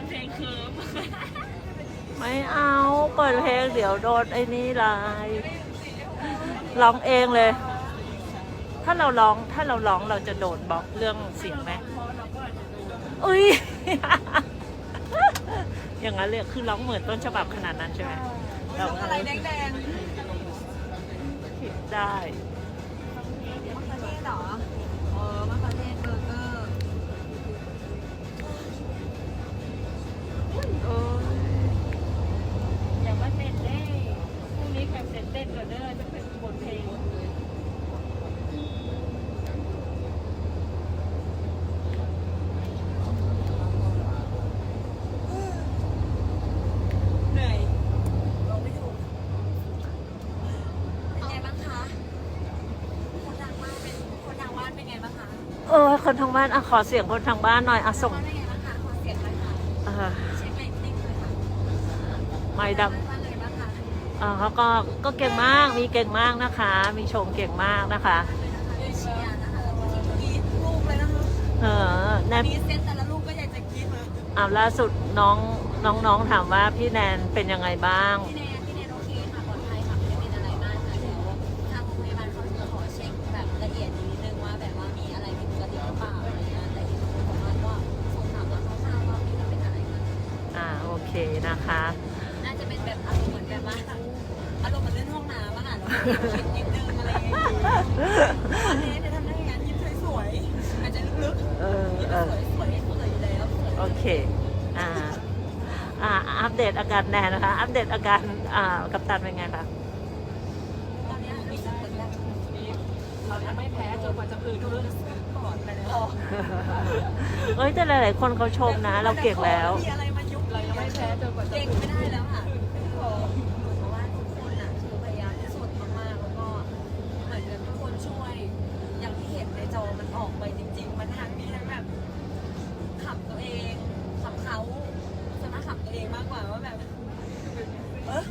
นเพลงเคิร์มไม่เอาเปิดเพลงเดี๋ยวโดนไอ้นี่ไลายร้องเองเลย ถ้าเราร้องถ้าเราร้องเราจะโดนบล็อกเรื่องเสียงไหมอุ้ย อย่างนั้นเลยคือร้องเหมือนต้นฉบับขนาดนั้นใช่ไหมเราอะไรแดงผิดได้ ๆมะเขือเทศเหรอเออมะเขือเทศเบอร์เกอร์ โอ้ย อย่ามาเต้นเด้พรุ่งนี้แข่งเสร็จเต้นก่อนเด้อจะเป็นบทเพลง เหนื่อยลงไม่ถูกเป็นไงบ้างคะคนทางบ้านเป็นคนทางบ้านเป็นไงบ้างคะ เออ คนทางบ้านอะขอเสียงคนทางบ้านหน่อยอะส่งเป็นไงบ้างคะขอเสียงหน่อยค่ะเออเช็คเลตติ้งเลยค่ะไม่ดำว่าเลยบ้างคะอ่าเขาก็ก็เก่งมากมีเก่งมากนะคะ มีชมเก่งมากนะคะเลยเชียร์นะคะแล้วก็ที่กรี๊ดลูกเลยนะคะเออแนนกรี๊ดเซตแต่ละลูกก็อยากจะกรี๊ดเลยอ่าล่าสุดน้องน้องน้องถามว่าพี่แนนเป็นยังไงบ้าง พี่ ค่ะแล้วก็คิดนิดนึงอะไรอย่างเงี้ยอันนี้จะทำได้ยังไงยิ้มสวยๆอาจจะลึกเออๆยิ้มเออสวยๆสวยสวยอยู่แล้วสวยโอเคอ่าอ่าอัปเดตอาการแนนนะคะ อัปเดตอาการอ่ากัปตันเป็นไงคะตอนเนี้ยมีสติแล้วเราจะไม่แพ้จนกว่าจะอื่นเรื่องปอดไปแล้วเอ้ยแต่หลายๆคนเขาชมนะ เราเก่งแล้ว มีอะไรมายุบเรายังไม่แพ้จนกว่าจะเก่งไม่ได้แล้วค่ะ กกว่าว่าแบบเออ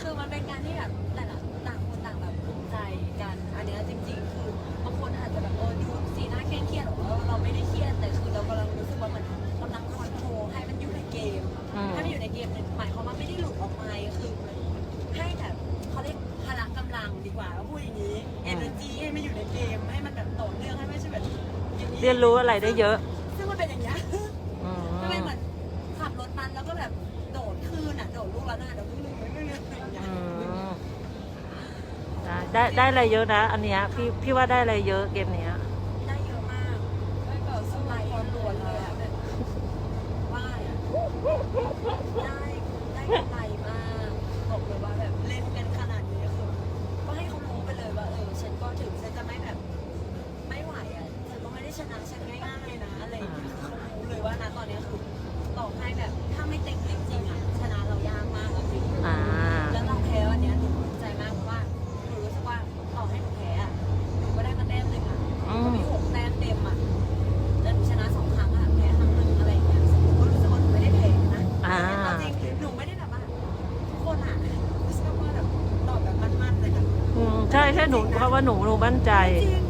คือมันเป็นการที่แบบแต่ละต่างคนต่างแบบภูมิใจกัน อันเนี้ยจริง ๆ คือบางคนอาจจะแบบเออดูสีหน้าเคร่งเครียดหรอกว่าเราไม่ได้เครียดแต่คือเรากำลังรู้สึกว่ามันกำลังคอนโทรลให้มันอยู่ในเกมอืมถ้ามันอยู่ในเกมเนี่ยหมายความว่าไม่ได้หลุดออกมาคือให้แบบเขาเรียกพละกำลังดีกว่าพูดอย่างนี้ energy ให้มันอยู่ในเกมให้มันแบบต่อเนื่องให้ไม่ใช่แบบ เรียนรู้อะไรได้เยอะ ได้ได้อะไรเยอะนะ อันเนี้ยพี่พี่ว่าได้อะไรเยอะเกมนี้ หนูเพราะว่าหนูหนูมั่นใจ จริง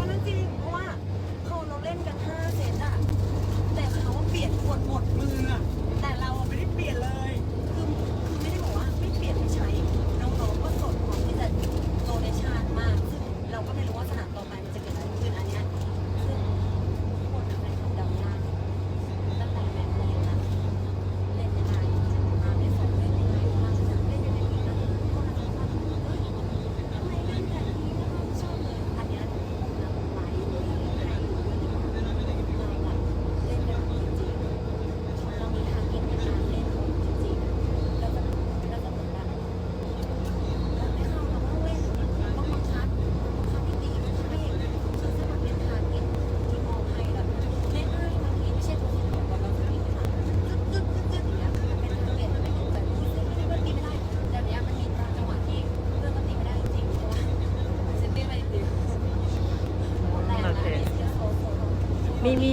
มีมี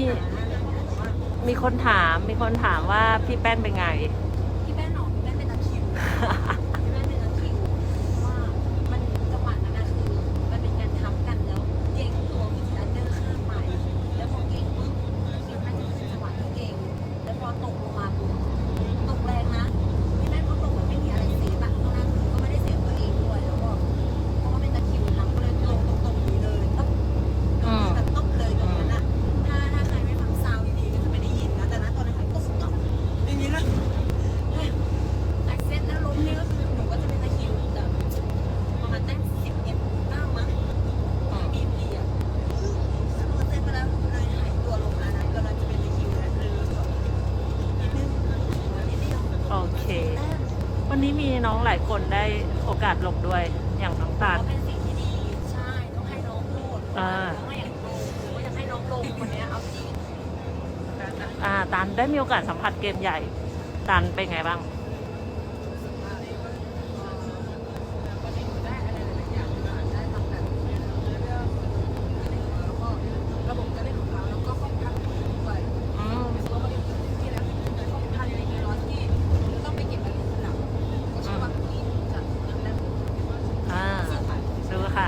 มีคนถามมีคนถามว่าพี่แป้นเป็นไง พี่แป้นหนอพี่แป้นเป็นตะคริวพี่แป้นเป็นตะคริวว่ามันจังหวะนั้นนะคือมันเป็นการทับกันแล้วเก่งตัวคืออันเดอร์ข้ามไปแล้วพอเก่งปุ๊บพี่แป้นจะขึ้นจังหวะที่เก่งแล้วพอตกลงมาปุ๊บ เค วันนี้มีน้องหลายคนได้โอกาสลงด้วยอย่างน้องตาลก็เป็นสิ่งที่ดีใช่ต้องให้น้องพูดอ่าต้องให้อยากลงหรือว่าอยากให้น้องลงคนเนี้ยเอาจริง อ่าตาลได้มีโอกาสสัมผัสเกมใหญ่ตาลเป็นไงบ้าง ระบบการเล่นของเขาแล้วก็ข้อมูลทางด้วย อืม ตัวบริษัทที่แล้วเกิดข้อมูลทางในเกมร้อนที่ต้องไปเก็บรายละเอียดทีหลังก็เชื่อว่าที่จะทำได้ อ่าซื้อค่ะ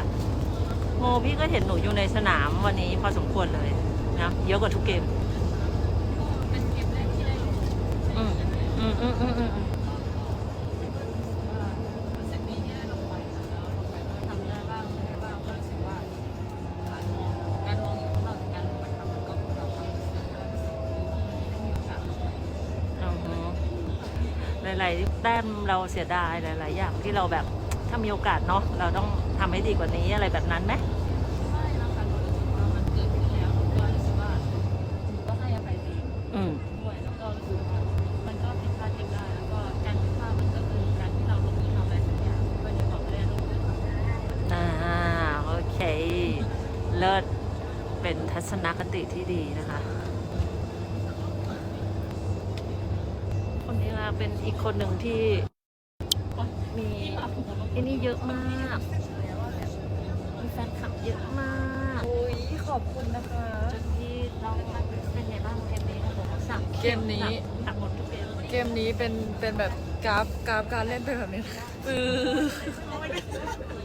โมพี่ก็เห็นหนูอยู่ในสนาม วันนี้พอสมควรเลยนะเยอะกว่าทุกเกมเป็นเกมแรกที่ได้ลงอืมอืมอืมอืมอืมเสร็จนี้ที่ได้ลงไปแล้วลงไปก็ทำได้บ้างไม่ได้บ้างก็รู้สึกว่าการมองการมองอยู่ข้างนอกการลงไปทำมันก็เราทำได้มีโอกาสลงไปอือฮึหลายๆแต้มเราเสียดายหลาย ๆ อย่างที่เราแบบถ้ามีโอกาสเนาะเราต้องทำให้ดีกว่านี้อะไรแบบนั้นไหมไม่นะคะหนูรู้สึกว่ามันเกิดขึ้นแล้วหนูก็รู้สึกว่าหนูก็ให้อภัยตัวเอง อืม ด้วยแล้วก็รู้สึกว่ามันก็ผิดพลาดเองได้แล้วก็การผิดพลาดมันก็คือการที่เราลงมือทำอะไรสักอย่างก็ยังบอกไม่ได้ลงมือทำ อ่าโอเค เลิศ เป็นทัศนคติที่ดีนะคะ คนนี้ค่ะเป็นอีกคนหนึ่งที่มีที่นี่เยอะมากมีแฟนคลับเยอะมากอุ้ยขอบคุณนะคะจนที่เราเป็นไงบ้างเกมนี้โอ้โหสั่งเกมนี้สั่งหมดทุกเกมเกมนี้เป็นเป็นแบบกราฟกราฟการเล่นเป็นแบบนี้ปือ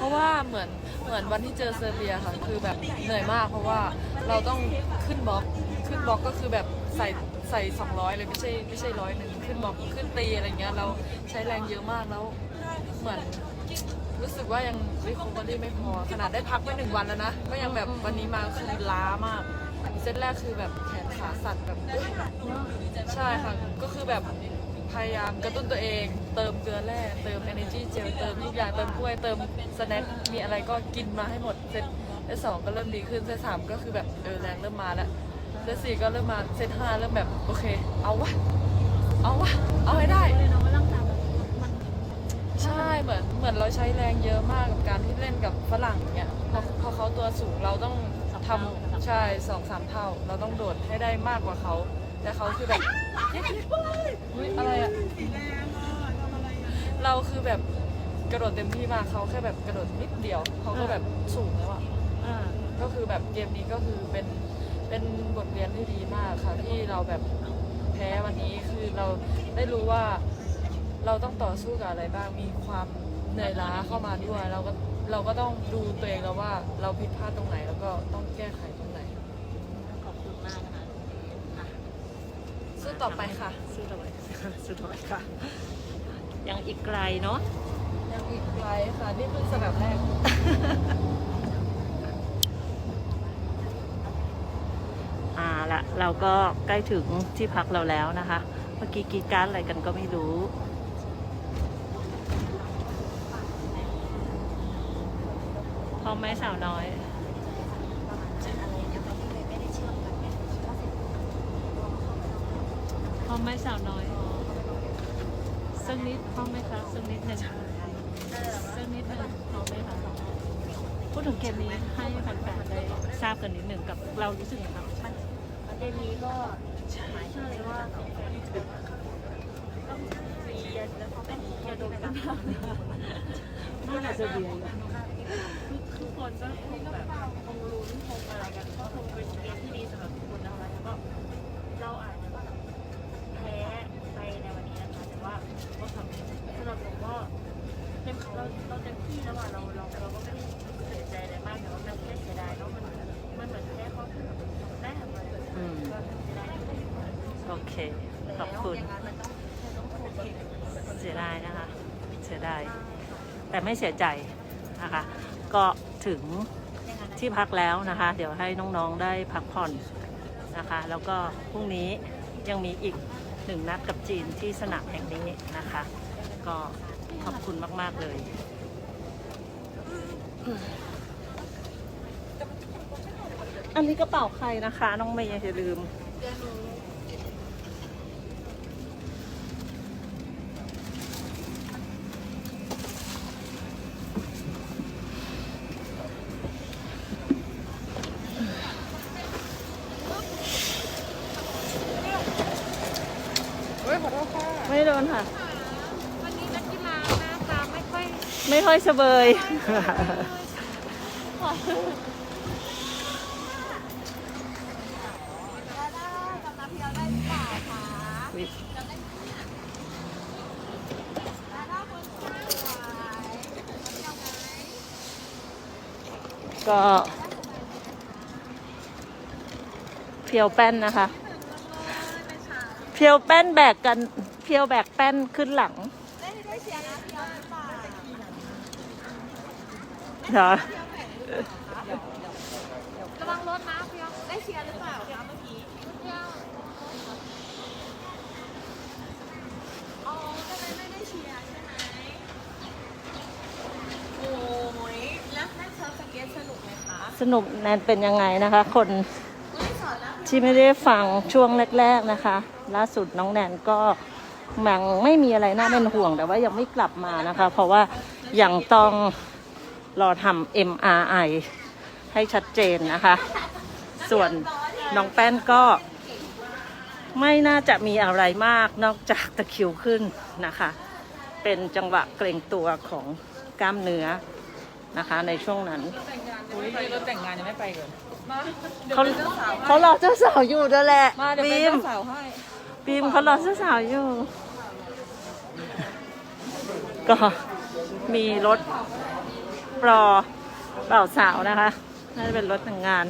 เพราะว่าเหมือนเหมือนวันที่เจอเซอร์เบียค่ะ คือแบบเหนื่อยมาก เพราะว่าเราต้องขึ้นบล็อกขึ้นบล็อกก็คือแบบใส่ใส่200เลยไม่ใช่ไม่ใช่ร้อยหนึ่งขึ้นบล็อกขึ้นตีอะไรเงี้ยเราใช้แรงเยอะมากแล้วเหมือนรู้สึกว่ายังรีคอเวอรี่ไม่พอ ขนาดได้พักไปหนึ่งวันแล้วนะ ก็ยังแบบวันนี้มาคือล้ามาก เซตแรกคือแบบแขนขาสั่นแบบ ใช่ค่ะ ก็คือแบบ พยายามกระตุ้นตัวเอง เติมเกลือแร่เติม energy gel เติมทุกอย่างเติมกล้วยเติมสแน็คมีอะไรก็กินมาให้หมดเซตเซตสองก็เริ่มดีขึ้นเซตสามก็คือแบบเออแรงเริ่มมาแล้วเซตสี่ก็เริ่มมาเซตห้าเริ่มแบบโอเค เอาวะเอาวะเอาให้ได้ใช่เหมือนเหมือนเราใช้แรงเยอะมากกับการที่เล่นกับฝรั่งเนี่ยพอพอเขาตัวสูงเราต้องทำใช่สองสามเท่า เราต้องโดดให้ได้มากกว่าเขา แต่เขาคือแบบเย็กๆอุ๊ยอะไรอะเราคือแบบกระโดดเต็มที่มากเขาแค่แบบกระโดดนิดเดียว เขาก็แบบสูงแล้วอะ อ่าก็คือแบบเกมนี้ก็คือเป็นเป็นบทเรียนที่ดีมากค่ะที่เราแบบแพ้วันนี้คือเราได้รู้ว่าเราต้องต่อสู้กับอะไรบ้างมีความเหนื่อยล้าเข้ามาด้วย เราก็เราก็ต้องดูตัวเองแล้วว่าเราผิดพลาดตรงไหนแล้วก็ต้องแก้ไขตรงไหน ขอบคุณมากนะคะอะ สู้ต่อไปค่ะ สู้ต่อไปสู้ต่อไปค่ะ ยังอีกไกลเนาะ ยังอีกไกลค่ะ นี่เพิ่งสนามแรก อ่าละเราก็ใกล้ถึงที่พักเราแล้วนะคะ เมื่อกี้กรีดการดอะไรกันก็ไม่รู้พร้อมไหมสาวน้อย อะไรยังไม่ได้ไม่ได้เชื่อมกันเนี่ยก็เสร็จ พ ร้อมไหมสาวน้อยสักนิดพร้อมไหมคะสักนิดหนึ่งสักนิดหนึ่งพร้อมไหมคะพูดถึงเกมนี้ให้แฟนๆได้ทราบกันนิดหนึ่งกับเรารู้สึกยังไงบ้างประเด็นนี้ก็หมายถึงว่าต้องเรียนแล้วเขาเป็นจะโดนกันน่าจะเบียร์ทุกคนก็คงแบบคงลุ้นคงอะไรกันก็คงเป็นเกมที่ดีสำหรับทุกคนนะคะแล้วก็เราอาจจะแบบแพ้ไปในวันนี้นะคะแต่ว่าก็ทำสำหรับผมก็เต็มเราเรา เต็มที่แล้วอะเราเราเราก็ไม่ได้เสียใจอะไรมากแต่ว่ามันแค่เสียดายเนาะมันมันเหมือนแพ้เขาแค่แบบสองแต้มอะไรแบบนี้อืมก็เสียดายนิดนึงโอเค ขอบคุณอย่างนั้นมันต้องต้องโอเคเสียดายนะคะ เสียดาย แต่ไม่เสียใจนะคะ ก็ถึงที่พักแล้วนะคะ เดี๋ยวให้น้องๆได้พักผ่อนนะคะ แล้วก็พรุ่งนี้ยังมีอีกหนึ่งนัดกับจีนที่สนามแห่งนี้นะคะ ก็ขอบคุณมากๆเลย อันนี้กระเป๋าใครนะคะ น้องเมย์อย่าลืม ไม่โดนค่ะ ค่อยเฉบยก็เพียวแป้นนะคะ เพียวแป้นแบกกัน เพียวแบกแป้นขึ้นหลัง เหรอระวังรถนะเพียวได้เชียร์หรือเปล่าคะเมื่อกี้เพียวอ๋อก็เลยไม่ได้เชียร์ใช่ไหมโอ้ยแล้วเล่นเซิร์ฟสเก็ตสนุกไหมคะสนุกแนนเป็นยังไงนะคะ คนไม่ได้สอนแล้วที่ไม่ได้ฟังช่วงแรก ๆนะคะ ล่าสุดน้องแนนก็ยังไม่มีอะไรน่าเป็นห่วงแต่ว่ายังไม่กลับมานะคะ เพราะว่ายังต้อง รอทำ MRI ให้ชัดเจนนะคะ ส่วนน้องแป้นก็ไม่น่าจะมีอะไรมากนอกจากตะคริวขึ้นนะคะ เป็นจังหวะเกรงตัวของกล้ามเนื้อนะคะ ในช่วงนั้นอุ้ยมีรถแต่งงานยังไม่ไปก่อนมาเดี๋ยวเขาเป็นเจ้าสาวเขารอเจ้าสาวอยู่ด้วยแหละมาเดี๋ยวเป็นบีมเจ้าสาวให้บีมเขารอเจ้าสาวอยู่ ก็มีรถ รอเป่าสาวนะคะ น่าจะเป็นรถแต่งงาน